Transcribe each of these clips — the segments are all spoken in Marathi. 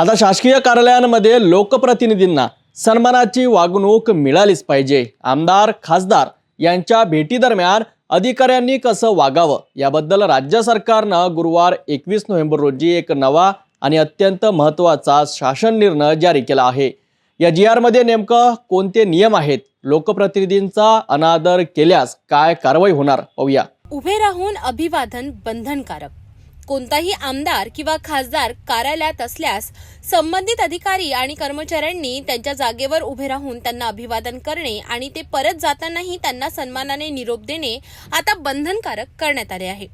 आता शासकीय कार्यालयांमध्ये लोकप्रतिनिधींना सन्मानाची वागणूक मिळालीच पाहिजे. आमदार खासदार यांच्या भेटीदरम्यान अधिकाऱ्यांनी कसं वागावं? याबद्दल राज्य सरकारनं गुरुवार एकवीस नोव्हेंबर रोजी एक नवा आणि अत्यंत महत्त्वाचा शासन निर्णय जारी केला आहे. या जी आरमध्ये नेमकं कोणते नियम आहेत? लोकप्रतिनिधींचा अनादर केल्यास काय कारवाई होणार? पाहूया. उभे राहून अभिवादन बंधनकारक. कोणताही आमदार किंवा खासदार कार्यालयात असल्यास संबंधित अधिकारी आणि कर्मचाऱ्यांनी त्यांच्या जागेवर उभे राहून त्यांना अभिवादन करणे आणि ते परत जातानाही त्यांना सन्मानाने निरोप देणे आता बंधनकारक करण्यात आले आहे.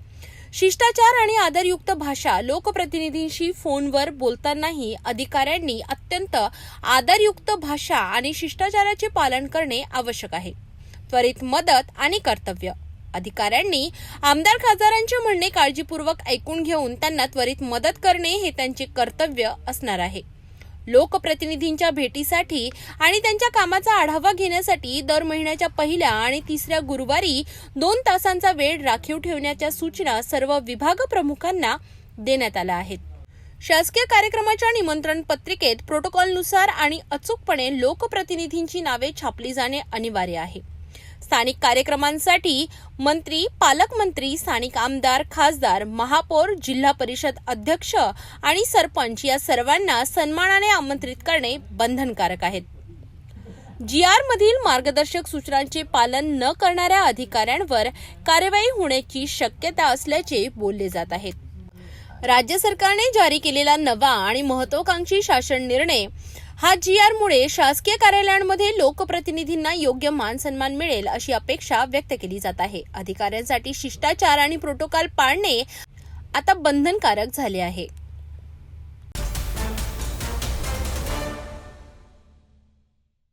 शिष्टाचार आणि आदरयुक्त भाषा लोकप्रतिनिधींशी फोनवर बोलतानाही अधिकाऱ्यांनी अत्यंत आदरयुक्त भाषा आणि शिष्टाचाराचे पालन करणे आवश्यक आहे. त्वरित मदत आणि कर्तव्य. अधिकाऱ्यांनी आमदार खासदारांचे म्हणणे काळजीपूर्वक ऐकून घेऊन त्यांना त्वरित मदत करणे हे त्यांचे कर्तव्य असणार आहे. लोकप्रतिनिधींच्या भेटीसाठी आणि त्यांच्या कामाचा आढावा घेण्यासाठी दर महिन्याच्या पहिल्या आणि तिसऱ्या गुरुवारी दोन तासांचा वेळ राखीव ठेवण्याच्या सूचना सर्व विभाग प्रमुखांना देण्यात आल्या आहेत. शासकीय कार्यक्रमाच्या निमंत्रण पत्रिकेत प्रोटोकॉलनुसार आणि अचूकपणे लोकप्रतिनिधींची नावे छापली जाणे अनिवार्य आहे. स्थानिक कार्यक्रमांसाठी मंत्री पालकमंत्री स्थानिक आमदार खासदार महापौर जिल्हा परिषद अध्यक्ष आणि सरपंच या सर्वांना सन्मानाने आमंत्रित करणे बंधनकारक आहेत जी आर मधील मार्गदर्शक सूचनांचे पालन न करणाऱ्या अधिकाऱ्यांवर कारवाई होण्याची शक्यता असल्याचे बोलले जात आहेत राज्य सरकारने जारी केलेला नवा आणि महत्वाकांक्षी शासन निर्णय हा जी आर मुळे शासकीय कार्यालयांमध्ये लोकप्रतिनिधींना योग्य मान सन्मान मिळेल अशी अपेक्षा व्यक्त केली जात आहे. अधिकाऱ्यांसाठी शिष्टाचार आणि प्रोटोकॉल पाळणे आता बंधनकारक झाले आहे.